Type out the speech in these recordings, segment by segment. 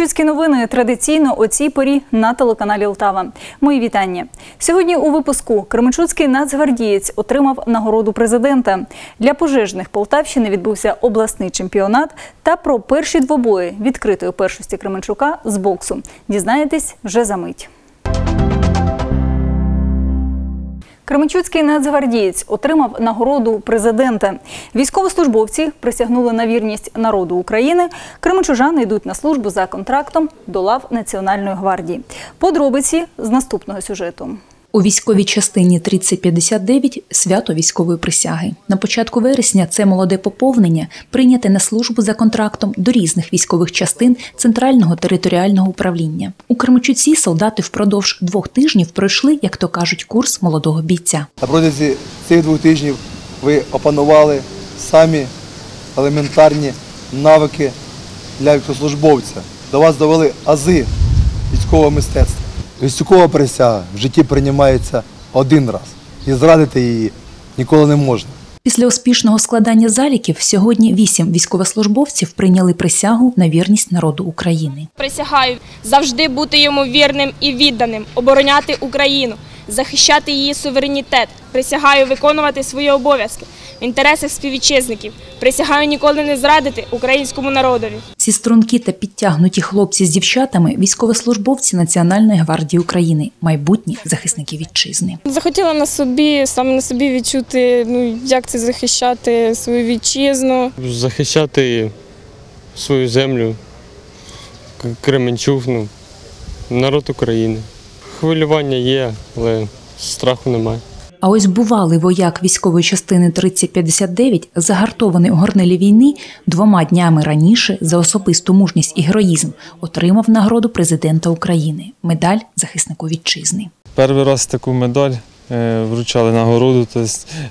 Кременчуцькі новини традиційно о цій порі на телеканалі Лтава. Мої вітання. Сьогодні у випуску Кременчуцький нацгвардієць отримав нагороду президента. Для пожежних Полтавщини відбувся обласний чемпіонат та про перші двобої відкритої першості Кременчука з боксу. Дізнаєтесь вже за мить. Кременчуцький нацгвардієць отримав нагороду президента. Військовослужбовці присягнули на вірність народу України. Кременчужани йдуть на службу за контрактом до лав Національної гвардії. Подробиці з наступного сюжету. У військовій частині 3059 свято військової присяги. На початку вересня це молоде поповнення прийняте на службу за контрактом до різних військових частин Центрального територіального управління. У Кременчуці солдати впродовж двох тижнів пройшли, як то кажуть, курс молодого бійця. На протязі цих двох тижнів ви опанували самі елементарні навики для військовослужбовця. До вас довели ази військового мистецтва. Військова присяга в житті приймається один раз. І зрадити її ніколи не можна. Після успішного складання заліків сьогодні вісім військовослужбовців прийняли присягу на вірність народу України. Присягаю завжди бути йому вірним і відданим, обороняти Україну, захищати її суверенітет. Присягаю виконувати свої обов'язки в інтересах співвітчизників. Присягаю ніколи не зрадити українському народові. Ці струнки та підтягнуті хлопці з дівчатами військовослужбовці Національної гвардії України, майбутні захисники вітчизни. Захотіла на собі, саме на собі відчути, ну як це захищати свою вітчизну. захищати свою землю, К- ну, народ України. Хвилювання є, але страху немає. А ось бувалий вояк військової частини 3059, загартований у горнилі війни, двома днями раніше за особисту мужність і героїзм отримав нагороду президента України медаль захиснику вітчизни. Перший раз таку медаль е, вручали нагороду, то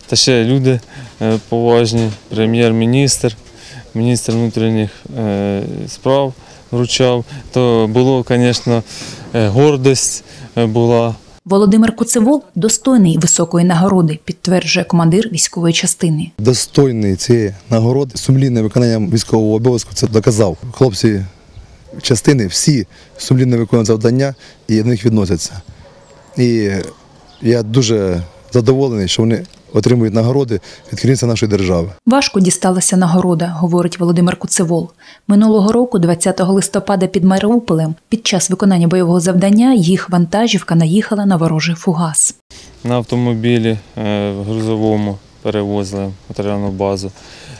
та ще люди е, поважні, прем'єр-міністр, міністр внутрішніх е, справ вручав. То було, звісно, гордость е, була. Володимир Куцевол достойний високої нагороди, підтверджує командир військової частини. Достойний цієї нагороди, сумлінне виконання військового обов'язку це доказав. Хлопці частини всі сумлінно виконують завдання і до них відносяться. І я дуже задоволений, що вони отримують нагороди від керівництва нашої держави. Важко дісталася нагорода, говорить Володимир Куцевол. Минулого року, 20 листопада, під Маріуполем, під час виконання бойового завдання їх вантажівка наїхала на ворожий фугас. на автомобілі е, в грузовому перевозили матеріальну базу.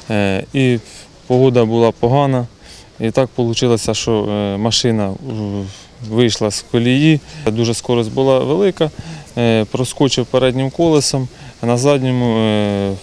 Е, І погода була погана. І так вийшло, що е, машина вийшла з колії. Дуже скорость була велика, проскочив переднім колесом, а на задньому е,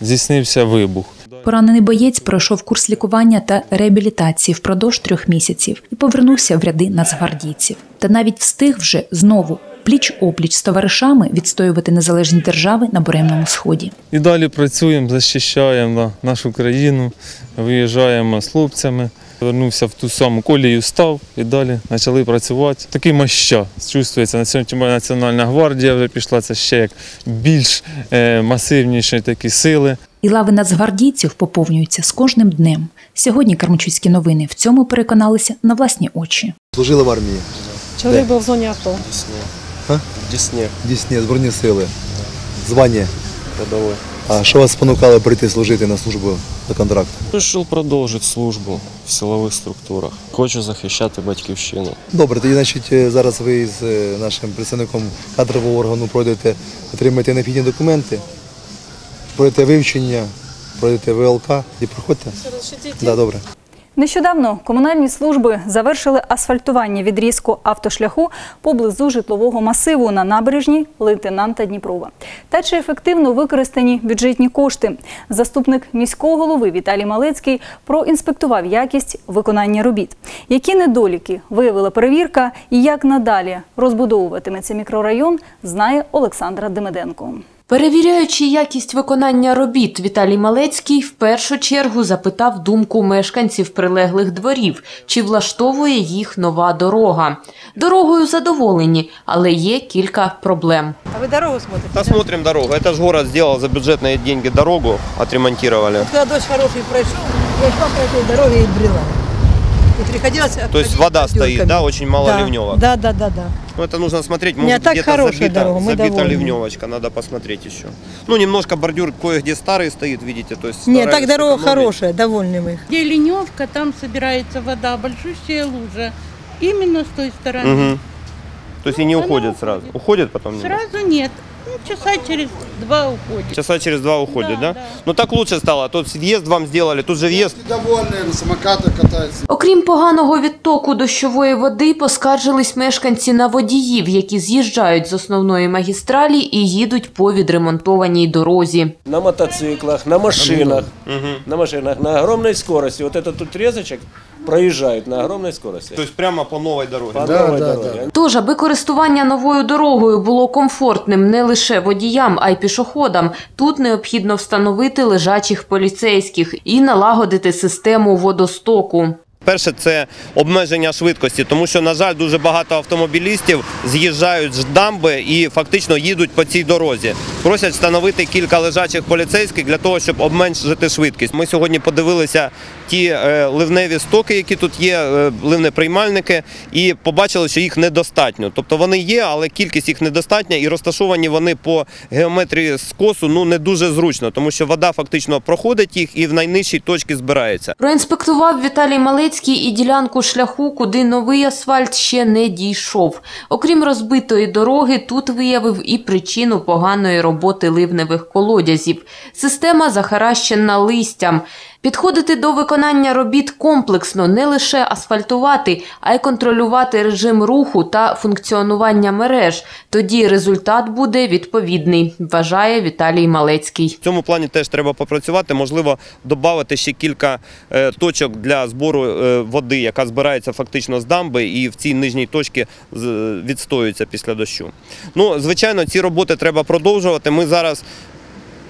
здійснився вибух. Поранений боєць пройшов курс лікування та реабілітації впродовж трьох місяців і повернувся в ряди нацгвардійців. Та навіть встиг вже знову пліч опліч з товаришами відстоювати незалежні держави на буремному сході. І далі працюємо, захищаємо нашу країну, виїжджаємо з хлопцями. Вернувся в ту саму колію, став і далі почали працювати. Такий моща чувствується. Національна гвардія вже пішла, це ще як більш е, масивніші такі сили. І лави нацгвардійців поповнюються з кожним днем. Сьогодні Кармачуцькі новини в цьому переконалися на власні очі. Служили в армії. Чоловік був в зоні АТО. А? В Десне Дійсні Збройні сили. Звання. рядовой. А що вас спонукало прийти служити на службу за контракт? Решил продовжити службу в силових структурах. Хочу захищати батьківщину. Добре, тоді значить е, зараз ви з е, нашим представником кадрового органу пройдете, отримаєте необхідні документи, пройдете вивчення, пройдете ВЛК і проходьте. Да, добре. Нещодавно комунальні служби завершили асфальтування відрізку автошляху поблизу житлового масиву на набережній лейтенанта Дніпрова. Та чи ефективно використані бюджетні кошти? Заступник міського голови Віталій Малецький проінспектував якість виконання робіт. Які недоліки виявила перевірка і як надалі розбудовуватиметься мікрорайон, знає Олександра Демиденко. Перевіряючи якість виконання робіт, Віталій Малецький в першу чергу запитав думку мешканців прилеглих дворів, чи влаштовує їх нова дорога. Дорогою задоволені, але є кілька проблем. А ви дорогу смотрите? Да, смотрим дорогу. Это же город сделал за бюджетные деньги дорогу, отремонтировали. Коли дощ хороший пройшов, я йшла по цій дорозі і брела. И приходилось То есть вода стоит, да, очень мало да. ливневок. Да, да, да, да. Ну, это нужно смотреть, может так где-то хорошая забита, дорога, мы забита довольны. ливневочка, надо посмотреть еще. Ну, немножко бордюр кое-где старый стоит, видите, то есть Нет, так дорога экономить. хорошая, довольны мы. Где леневка, там собирается вода, большущая лужа. Именно с той стороны. Мгм. То есть и не Ну, уходит сразу. Уходит потом? Сразу нет. Ну, часа через два уходит. Часа через два уходит, да? Да, да. Ну так лучше стало. а Тут въезд вам сделали, тут же въезд. Довольные, на самокатах катаются. Окрім поганого відтоку дощової води, поскаржились мешканці на водіїв, які з'їжджають з основної магістралі і їдуть по відремонтованій дорозі. на мотоциклах, на машинах, на машинах на огромной скорости. Вот этот тут резочек проезжают на огромній скорості. Тобто прямо по новій дорозі. По Да, новій да, дороге. Тож, аби користування новою дорогою було комфортним не лише водіям, а й пішоходам, тут необхідно встановити лежачих поліцейських і налагодити систему водостоку. Перше, це обмеження швидкості, тому що, на жаль, дуже багато автомобілістів з'їжджають з дамби і фактично їдуть по цій дорозі. Просять встановити кілька лежачих поліцейських для того, щоб обменшити швидкість. Ми сьогодні подивилися ті е, ливневі стоки, які тут є, е, ливнеприймальники, і побачили, що їх недостатньо. Тобто вони є, але кількість їх недостатня, і розташовані вони по геометрії скосу ну не дуже зручно, тому що вода фактично проходить їх і в найнижчій точці збирається. Проінспектував Віталій Малецький і ділянку шляху, куди новий асфальт ще не дійшов. Окрім розбитої дороги, тут виявив і причину поганої роботи ливневих колодязів. Система захаращена листям. Підходити до виконання робіт комплексно, не лише асфальтувати, а й контролювати режим руху та функціонування мереж. Тоді результат буде відповідний, вважає Віталій Малецький. В цьому плані теж треба попрацювати. Можливо, додати ще кілька е, точок для збору е, води, яка збирається фактично з дамби, і в цій нижній точці відстоюється після дощу. Ну, звичайно, ці роботи треба продовжувати. Ми зараз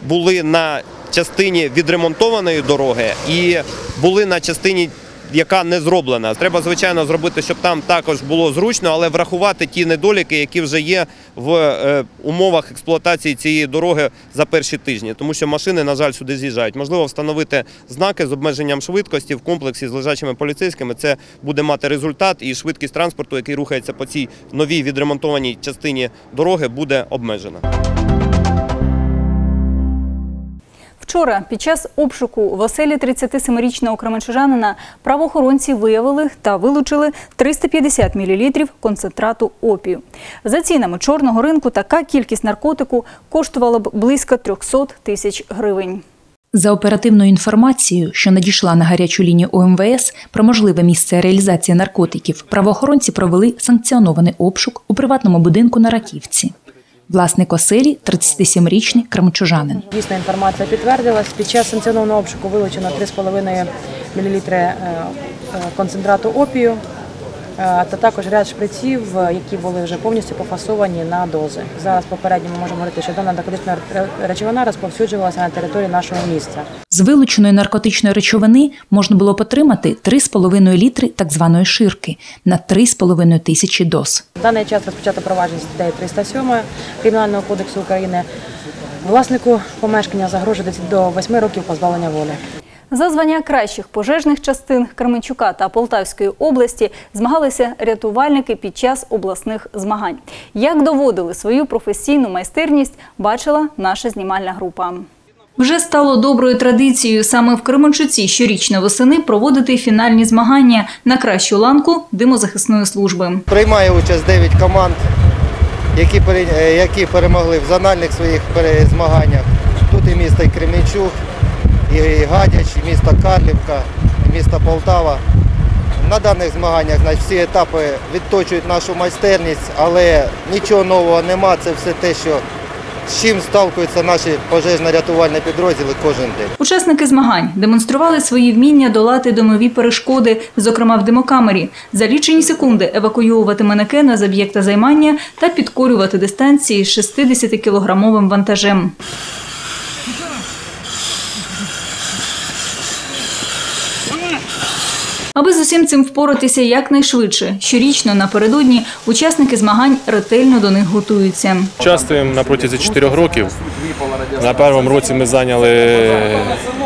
були на частині відремонтованої дороги і були на частині. Яка не зроблена, треба звичайно зробити, щоб там також було зручно, але врахувати ті недоліки, які вже є в е, умовах експлуатації цієї дороги за перші тижні, тому що машини, на жаль, сюди з'їжджають. Можливо, встановити знаки з обмеженням швидкості в комплексі з лежачими поліцейськими. Це буде мати результат, і швидкість транспорту, який рухається по цій новій відремонтованій частині дороги, буде обмежена. Вчора під час обшуку в оселі 37-річного кременчужанина правоохоронці виявили та вилучили 350 мл концентрату опію. За цінами чорного ринку така кількість наркотику коштувала б близько 300 тисяч гривень. За оперативною інформацією, що надійшла на гарячу лінію ОМВС про можливе місце реалізації наркотиків, правоохоронці провели санкціонований обшук у приватному будинку на Раківці. Власник оселі 37-річний крамчужанин. Дійсна інформація підтвердилась. Під час санкціонованого обшуку вилучено 3,5 мл е, концентрату опію е, та також ряд шприців, е, які були вже повністю пофасовані на дози. Зараз попередньо ми можемо говорити, що дана наркотична речовина розповсюджувалася на території нашого міста. З вилученої наркотичної речовини можна було потримати 3,5 літри так званої ширки на 3,5 тисячі доз. В даний час розпочато провадження статтею 307 Кримінального кодексу України. Власнику помешкання загрожує до 8 років позбавлення волі. За звання кращих пожежних частин Кременчука та Полтавської області змагалися рятувальники під час обласних змагань. Як доводили свою професійну майстерність, бачила наша знімальна група. Вже стало доброю традицією саме в Кременчуці щорічно восени проводити фінальні змагання на кращу ланку димозахисної служби. Приймає участь 9 команд, які, пере- е, які перемогли в зональних своїх пере- змаганнях. Тут і місто Кременчук, і Гадяч, і місто Карлівка, і місто Полтава. На даних змаганнях значить, всі етапи відточують нашу майстерність, але нічого нового нема. Це все те, що з чим сталкуються наші пожежно-рятувальні підрозділи кожен день. Учасники змагань демонстрували свої вміння долати домові перешкоди, зокрема в димокамері. За лічені секунди евакуювати манекена з об'єкта займання та підкорювати дистанції 60-кілограмовим вантажем. Аби з усім цим впоратися якнайшвидше, щорічно напередодні учасники змагань ретельно до них готуються. Участвуємо на протязі 4 років. На першому році ми зайняли,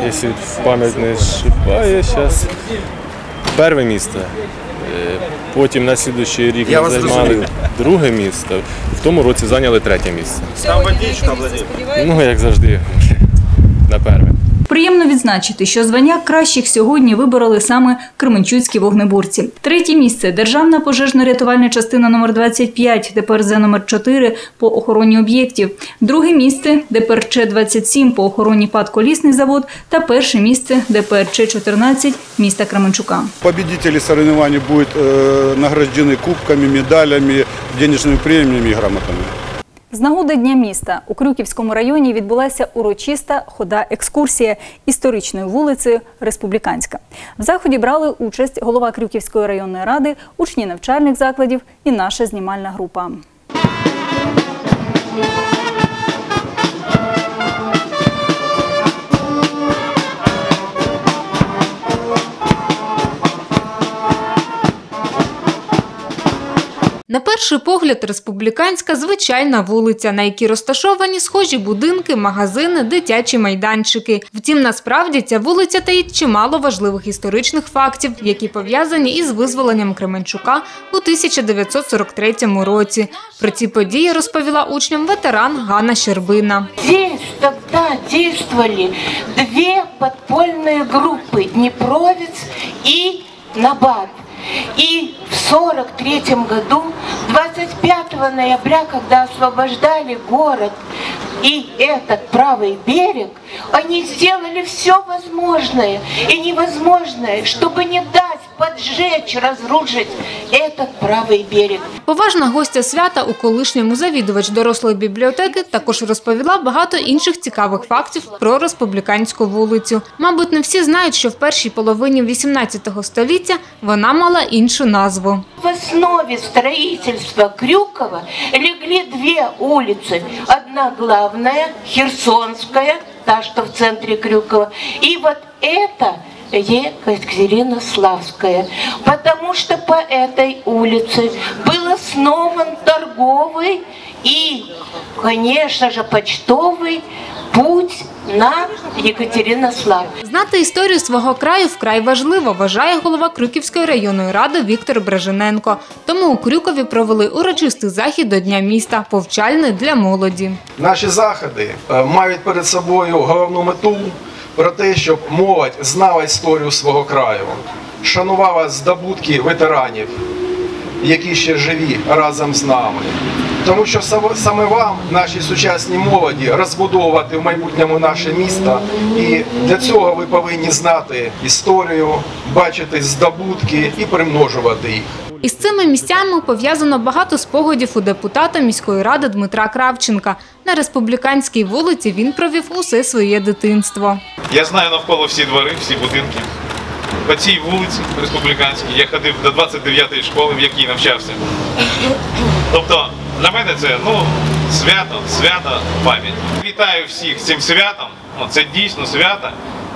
якщо пам'ять не шибає, зараз перше місце. Е, Потім на слідуючий рік ми займали друге місце. В тому році зайняли третє місце. Там водичка, Владимир. Ну, як завжди, на перше. Приємно відзначити, що звання кращих сьогодні вибороли саме кременчуцькі вогнеборці. Третє місце державна пожежно-рятувальна частина номер 25, ДПРЗ номер 4 по охороні об'єктів. Друге місце ДПРЧ 27 по охороні ПАД Колісний завод та перше місце ДПРЧ 14 міста Кременчука. Победители соревнований будут э, награждены кубками, медалями, денежными премиями и грамотами. З нагоди Дня міста у Крюківському районі відбулася урочиста хода екскурсія історичною вулицею Республіканська. В заході брали участь голова Крюківської районної ради, учні навчальних закладів і наша знімальна група. На перший погляд, республіканська звичайна вулиця, на якій розташовані схожі будинки, магазини, дитячі майданчики. Втім, насправді ця вулиця таїть чимало важливих історичних фактів, які пов'язані із визволенням Кременчука у 1943 році. Про ці події розповіла учням ветеран Ганна Щербина. Здесь тогда действовали две подпольные группы – Днепровец и Набат. И в 43 году, 25 ноября, когда освобождали город и этот правый берег, они сделали все возможное и невозможное, чтобы не дать поджечь, разрушить этот правый берег. Поважна гостя свята у колишньому завідувач дорослої бібліотеки також розповіла багато інших цікавих фактів про республіканську вулицю. Мабуть, не всі знають, що в першій половині 18 століття вона мала іншу назву. В основе строительства Крюкова легли две улицы. Одна главная, Херсонская, та, что в центре Крюкова, и вот это Екатеринославская, потому что по этой улице был основан торговый и, конечно же, почтовый путь на Екатеринослав. Знати історію свого краю вкрай важливо, вважає голова Крюківської районної ради Віктор Бражененко. Тому у Крюкові провели урочистий захід до Дня міста, повчальний для молоді. Наші заходи е, мають перед собою головну мету про те, щоб молодь знала історію свого краю, шанувала здобутки ветеранів, які ще живі разом з нами. Тому що саме- вам, нашій сучасній молоді, розбудовувати в майбутньому наше місто. І для цього ви повинні знати історію, бачити здобутки і примножувати їх. Із цими місцями пов'язано багато спогадів у депутата міської ради Дмитра Кравченка. На республіканській вулиці він провів усе своє дитинство. Я знаю навколо всі двори, всі будинки. По цій вулиці республіканській я ходив до 29-ї школи, в якій навчався. Тобто для мене це ну, свято, свято пам'ять. Вітаю всіх з цим святом. Ну, Це дійсно свято.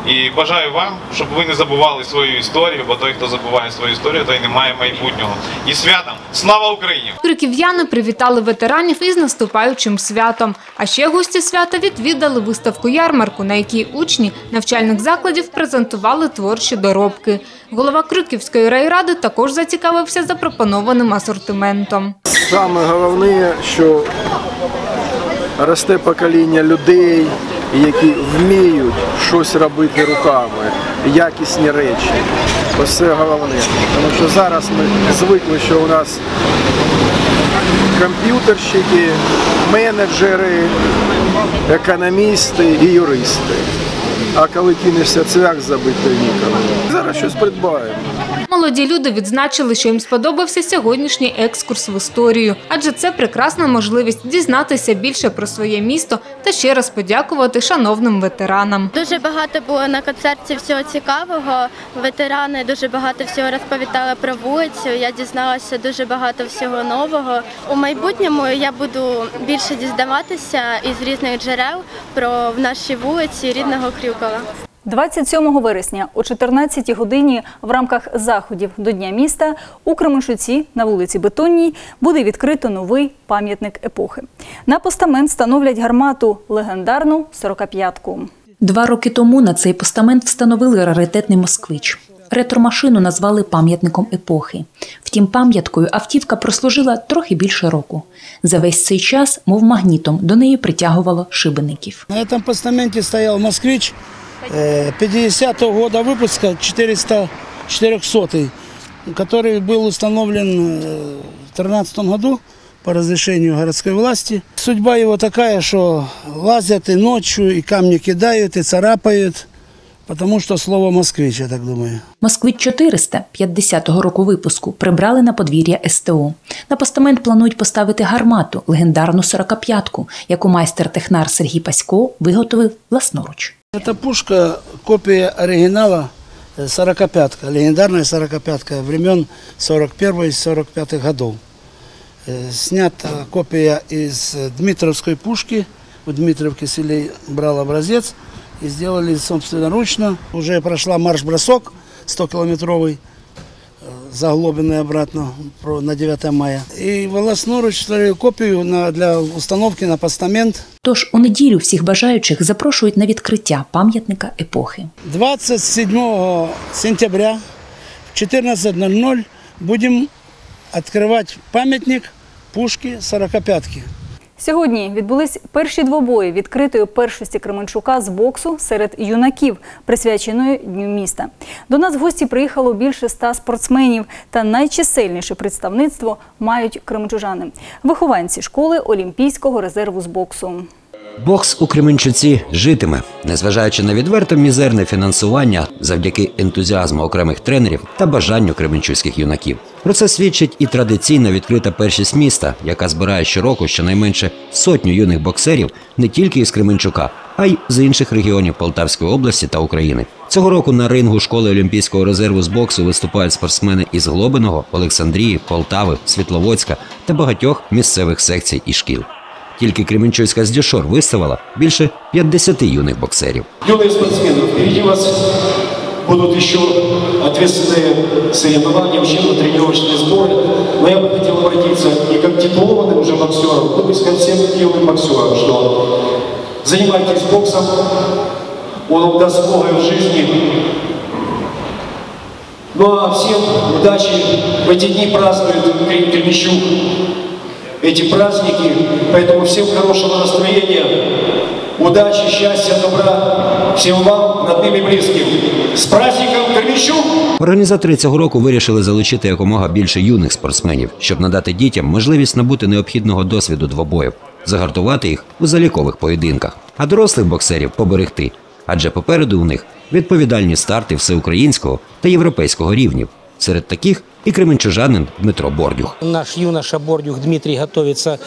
І бажаю вам, щоб ви не забували свою історію, бо той, хто забуває свою історію, той не має майбутнього. І святом слава Україні! Крюків'яни привітали ветеранів із наступаючим святом. А ще гості свята відвідали виставку ярмарку, на якій учні навчальних закладів презентували творчі доробки. Голова Крюківської райради також зацікавився запропонованим асортиментом. Саме головне, що росте покоління людей, які вміють щось робити руками, якісні речі. Ось це головне. Тому що зараз ми звикли, що у нас комп'ютерщики, менеджери, економісти і юристи. А коли кинешся цвях забити ніколи. Зараз щось придбаємо. Молоді люди відзначили, що їм сподобався сьогоднішній екскурс в історію, адже це прекрасна можливість дізнатися більше про своє місто та ще раз подякувати шановним ветеранам. Дуже багато було на концерті всього цікавого. Ветерани дуже багато всього розповідали про вулицю. Я дізналася дуже багато всього нового. У майбутньому я буду більше дізнаватися із різних джерел про в нашій вулиці рідного Крюкова. 27 вересня о 14 годині в рамках заходів до Дня міста у Кременчуці на вулиці Бетонній буде відкрито новий пам'ятник епохи. На постамент становлять гармату легендарну 45-ку. Два роки тому на цей постамент встановили раритетний москвич. Ретромашину назвали пам'ятником епохи. Втім, пам'яткою автівка прослужила трохи більше року. За весь цей час, мов магнітом, до неї притягувало шибеників. На этом постаменте стоял «Москвич» 50-го года выпуска, 400, 400 который был установлен э, в 2013 году по разрешению городской власти. Судьба его такая, что лазят и ночью, и камни кидают, и царапают, потому что слово «москвич», я так думаю. Москвич 400 50-го року випуску прибрали на подвір'я СТО. На постамент планують поставити гармату, легендарну 45-ку, яку майстер-технар Сергій Пасько виготовив власноруч. Эта пушка копия оригинала э, 45-ка, легендарная 45-ка времен 41-45 годов. Э, Снята копия из э, Дмитровской пушки. В Дмитровке селе брал образец и сделали собственноручно. Уже прошла марш-бросок 100-километровый, э, заглобленный обратно про- на 9 мая. И волосноруч вторую копию на, для установки на постамент Тож у неділю всіх бажаючих запрошують на відкриття пам'ятника епохи. 27 сентября в 14.00 будем открывать памятник пушки 45-ки. Сьогодні відбулись перші двобої відкритої першості Кременчука з боксу серед юнаків, присвяченої Дню міста. До нас в гості приїхало більше ста спортсменів, та найчисельніше представництво мають кременчужани – вихованці школи Олімпійського резерву з боксу. Бокс у Кременчуці житиме, незважаючи на відверто мізерне фінансування завдяки ентузіазму окремих тренерів та бажанню кременчуцьких юнаків. Про це свідчить і традиційна відкрита першість міста, яка збирає щороку щонайменше сотню юних боксерів не тільки із Кременчука, а й з інших регіонів Полтавської області та України. Цього року на рингу школи Олімпійського резерву з боксу виступають спортсмени із Глобиного, Олександрії, Полтави, Світловодська та багатьох місцевих секцій і шкіл. Тільки Кременчуцька з Дюшор виставила більше 50 юних боксерів. Юные спортсмены, впереди вас будут еще ответственные соревнования, учебно-тренировочные сборы. Но я бы хотел обратиться и как титулованным уже боксерам, ну и ко всем юным боксерам, что занимайтесь боксом, он вам даст многое в жизни. Ну а всем удачи. В эти дни празднует Крем- Кременчуг эти праздники, поэтому всем хорошего настроения, удачи, счастья, добра, всем вам, родным и близким. С праздником Кременчуг! Організатори цього року вирішили залучити якомога більше юних спортсменів, щоб надати дітям можливість набути необхідного досвіду двобоїв, загартувати їх у залікових поєдинках, а дорослих боксерів поберегти. Адже попереду у них відповідальні старти всеукраїнського та європейського рівнів. Серед таких і кременчужанин Дмитро Бордюх. Наш юноша Бордюх Дмитрий готовится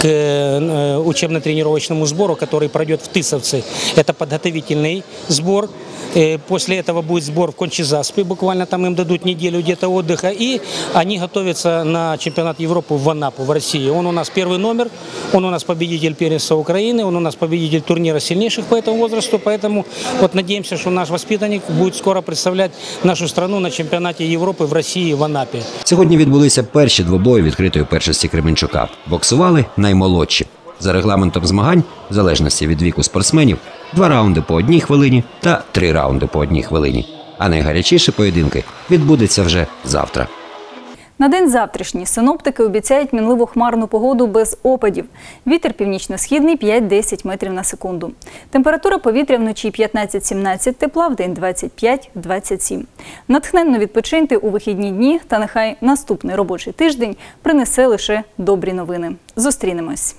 к э, учебно-тренировочному сбору, который пройдет в Тысовце. Это подготовительный сбор. Э, После этого будет сбор в Кончезаспе, буквально там им дадут неделю где-то отдыха. И они готовятся на чемпионат Европы в Анапу, в России. Он у нас первый номер, он у нас победитель первенства Украины, он у нас победитель турнира сильнейших по этому возрасту. Поэтому вот надеемся, что наш воспитанник будет скоро представлять нашу страну на чемпионате Европы в России, в Анапе. Сьогодні відбулися перші двобої відкритої першості Кременчука. Боксували наймолодші. За регламентом змагань, в залежності від віку спортсменів, два раунди по одній хвилині та три раунди по одній хвилині. А найгарячіші поєдинки відбудеться вже завтра. На день завтрашній синоптики обіцяють мінливу хмарну погоду без опадів. Вітер північно-східний 5-10 метрів на секунду. Температура повітря вночі 15-17 тепла, в день 25-27. Натхненно відпочиньте у вихідні дні та нехай наступний робочий тиждень принесе лише добрі новини. Зустрінемось.